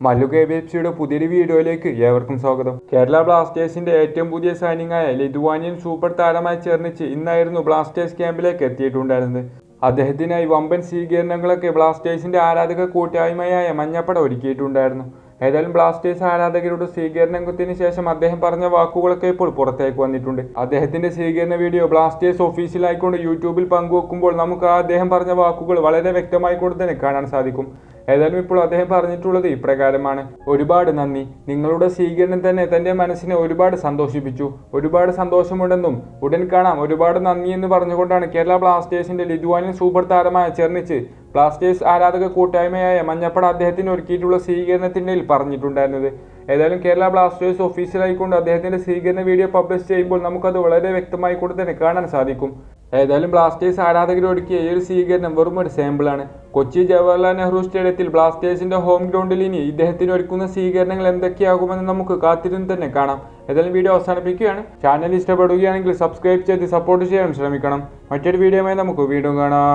Mallu K B F സിയുടെ പുതിയൊരു വീഡിയോയിലേക്ക് ഏവർക്കും സ്വാഗതം. കേരള ബ്ലാസ്റ്റേഴ്സിന്റെ ഏറ്റവും പുതിയ സൈനിങ് ആയ ലിതുവാനിയൻ സൂപ്പർ താരമായി ചേർന്നിച്ച് ഇന്നായിരുന്നു ബ്ലാസ്റ്റേഴ്സ് ക്യാമ്പിലേക്ക് എത്തിയിട്ടുണ്ടായിരുന്നത്. അദ്ദേഹത്തിനായി വമ്പൻ സ്വീകരണങ്ങളൊക്കെ ബ്ലാസ്റ്റേഴ്സിന്റെ ആരാധക കൂട്ടായ്മയായ മഞ്ഞപ്പട ഒരുക്കിയിട്ടുണ്ടായിരുന്നു. ഏതായാലും ബ്ലാസ്റ്റേഴ്സ് ആരാധകരുടെ സ്വീകരണത്തിന് ശേഷം അദ്ദേഹം പറഞ്ഞ വാക്കുകളൊക്കെ ഇപ്പോൾ പുറത്തേക്ക് വന്നിട്ടുണ്ട്. അദ്ദേഹത്തിന്റെ സ്വീകരണ വീഡിയോ ബ്ലാസ്റ്റേഴ്സ് ഒഫീഷ്യലായിക്കൊണ്ട് യൂട്യൂബിൽ പങ്കുവെക്കുമ്പോൾ നമുക്ക് അദ്ദേഹം പറഞ്ഞ വാക്കുകൾ വളരെ വ്യക്തമായിക്കൊണ്ട് തന്നെ കാണാൻ സാധിക്കും. ഏതായാലും ഇപ്പോൾ അദ്ദേഹം പറഞ്ഞിട്ടുള്ളത് ഇപ്രകാരമാണ്. ഒരുപാട് നന്ദി. നിങ്ങളുടെ സ്വീകരണം തന്നെ തന്റെ മനസ്സിനെ ഒരുപാട് സന്തോഷിപ്പിച്ചു. ഒരുപാട് സന്തോഷമുണ്ടെന്നും ഉടൻ കാണാം. ഒരുപാട് നന്ദി എന്ന് പറഞ്ഞുകൊണ്ടാണ് കേരള ബ്ലാസ്റ്റേഴ്സിന്റെ ലിഥുവാനിയൻ സൂപ്പർ താരമായ ചെർണിച്ച് ബ്ലാസ്റ്റേഴ്സ് ആരാധക കൂട്ടായ്മയായ മഞ്ഞപ്പട അദ്ദേഹത്തിന് ഒരുക്കിയിട്ടുള്ള സ്വീകരണത്തിന്റെ പറഞ്ഞിട്ടുണ്ടായിരുന്നത്. ഏതായാലും കേരള ബ്ലാസ്റ്റേഴ്സ് ഒഫീഷ്യലായിക്കൊണ്ട് അദ്ദേഹത്തിന്റെ സ്വീകരണ വീഡിയോ പബ്ലിഷ് ചെയ്യുമ്പോൾ നമുക്കത് വളരെ വ്യക്തമായി കൂടെ തന്നെ കാണാൻ സാധിക്കും. ഏതായാലും ബ്ലാസ്റ്റേഴ്സ് ആരാധകരോടുക്കിയ ഈ ഒരു സ്വീകരണം വെറും ഒരു സാമ്പിളാണ് കൊച്ചി ജവഹർലാൽ നെഹ്റു സ്റ്റേഡിയത്തിൽ ബ്ലാസ്റ്റേഴ്സിന്റെ ഹോം ഗ്രൗണ്ടിൽ ഇനി ഇദ്ദേഹത്തിന് ഒരുക്കുന്ന സ്വീകരണങ്ങൾ എന്തൊക്കെയാകുമെന്ന് നമുക്ക് കാത്തിരുന്ന് തന്നെ കാണാം. ഏതായാലും വീഡിയോ അവസാനിപ്പിക്കുകയാണ്. ചാനൽ ഇഷ്ടപ്പെടുകയാണെങ്കിൽ സബ്സ്ക്രൈബ് ചെയ്ത് സപ്പോർട്ട് ചെയ്യാൻ ശ്രമിക്കണം. മറ്റൊരു വീഡിയോയുമായി നമുക്ക് വീണ്ടും കാണാം.